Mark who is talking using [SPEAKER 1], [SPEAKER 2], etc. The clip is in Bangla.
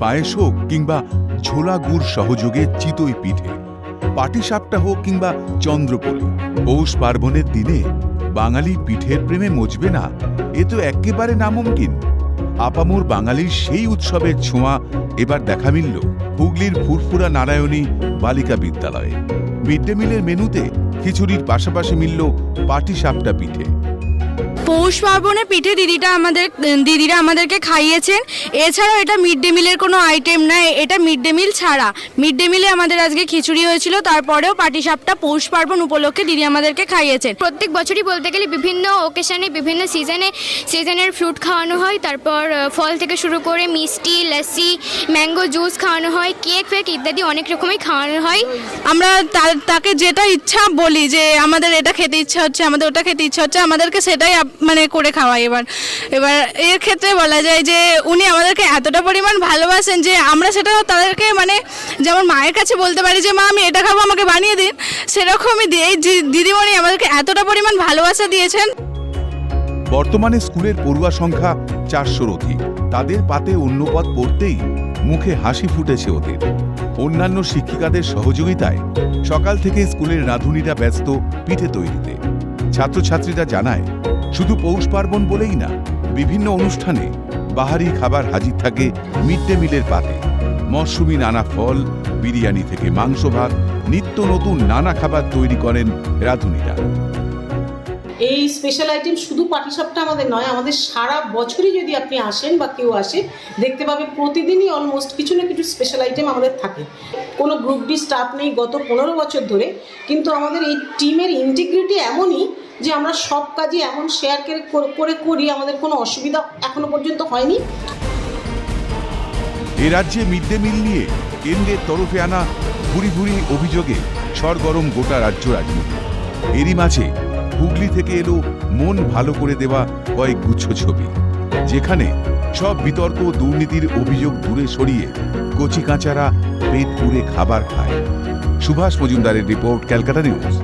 [SPEAKER 1] পায়েস হোক কিংবা ঝোলা গুড় সহযোগে চিতই পিঠে, পাটিসাপটা হোক কিংবা চন্দ্রপলি, পৌষ পার্বণের দিনে বাঙালি পিঠের প্রেমে মজবে না, এ তো একেবারে নামুমকিন। আপামোর বাঙালির সেই উৎসবের ছোঁয়া এবার দেখা মিলল হুগলির ফুরফুরা নারায়ণী বালিকা বিদ্যালয়ে। মিড ডে মিলের মেনুতে খিচুড়ির পাশাপাশি মিলল পাটিসাপটা পিঠে।
[SPEAKER 2] পৌষ পার্বণে পিঠে দিদিটা আমাদের দিদিরা আমাদেরকে খাইয়েছেন। এছাড়াও এটা মিড ডে মিলের কোনো আইটেম নয় এটা মিড ডে মিল ছাড়া। মিড ডে মিলে আমাদের আজকে খিচুড়ি হয়েছিল তারপরেও পাটিসাপটা পৌষ পার্বণ উপলক্ষে দিদি আমাদেরকে খাইয়েছেন।
[SPEAKER 3] প্রত্যেক বছরই বলতে গেলে বিভিন্ন ওকেশনে বিভিন্ন সিজনে সিজনের ফ্রুট খাওয়ানো হয়। তারপর ফল থেকে শুরু করে মিষ্টি লস্যি ম্যাঙ্গো জুস খাওয়ানো হয় কেক ফেক ইত্যাদি অনেক রকমই খাওয়ানো হয়।
[SPEAKER 2] আমরা তাকে যেটা ইচ্ছা বলি যে আমাদের এটা খেতে ইচ্ছা হচ্ছে আমাদের ওটা খেতে ইচ্ছা হচ্ছে আমাদেরকে সেটাই মানে করে খাওয়াই। এবার এবার এর ক্ষেত্রে বলা যায় যে উনি আমাদেরকে এতটা পরিমাণ ভালোবাসেন যে আমরা সেটা তাদেরকে মানে যেমন মায়ের কাছে বলতে পারি যে, মা, আমি এটা খাব, আমাকে বানিয়ে দিন। সেরকমই দিয়ে দিদিমণি আমাদেরকে এতটা পরিমাণ ভালোবাসা দিয়েছেন।
[SPEAKER 1] বর্তমানে স্কুলের পড়ুয়া সংখ্যা চারশোর অধিক। তাদের পাতে অন্য পদ পড়তেই মুখে হাসি ফুটেছে ওদের। অন্যান্য শিক্ষিকাদের সহযোগিতায় সকাল থেকে স্কুলের রাঁধুনিরা ব্যস্ত পিঠে তৈরিতে। ছাত্রছাত্রীরা জানায় শুধু পৌষ পার্বণ বলেই না, বিভিন্ন অনুষ্ঠানে বাহারি খাবার হাজির থাকে মিড ডে মিলের পাতে। মরশুমি নানা ফল, বিরিয়ানি থেকে মাংস ভাত, নিত্য নতুন নানা খাবার তৈরি করেন রাঁধুনিরা।
[SPEAKER 4] এই স্পেশাল আইটেম শুধু পাটিসাপটা আমাদের নয়, আমাদের সারা বছরই যদি আপনি আসেন বা কেউ আসে, দেখতে পাবে প্রতিদিনই অলমোস্ট কিছু না কিছু স্পেশাল আইটেম আমাদের থাকে। কোনো গ্রুপ ডি স্টাফ নেই গত পনেরো বছর ধরে, কিন্তু আমাদের এই টিমের ইন্টিগ্রিটি এমনই যে আমরা সব কাজই এমন শেয়ার করে, করি আমাদের কোনো অসুবিধা এখনও পর্যন্ত হয়নি।
[SPEAKER 1] এ রাজ্যে মিড ডে মিল নিয়ে কেন্দ্রের তরফে আনা ভুরি ভুরি অভিযোগে সরগরম গোটা রাজ্য রাজনীতি। এরই মাঝে হুগলি থেকে এলো মন ভালো করে দেওয়া কয়েক গুচ্ছ ছবি, যেখানে সব বিতর্ক দুর্নীতির অভিযোগ দূরে সরিয়ে কচি কাঁচারা পেট পুড়ে খাবার খায়। সুভাষ মজুমদারের রিপোর্ট ক্যালকাটা নিউজ।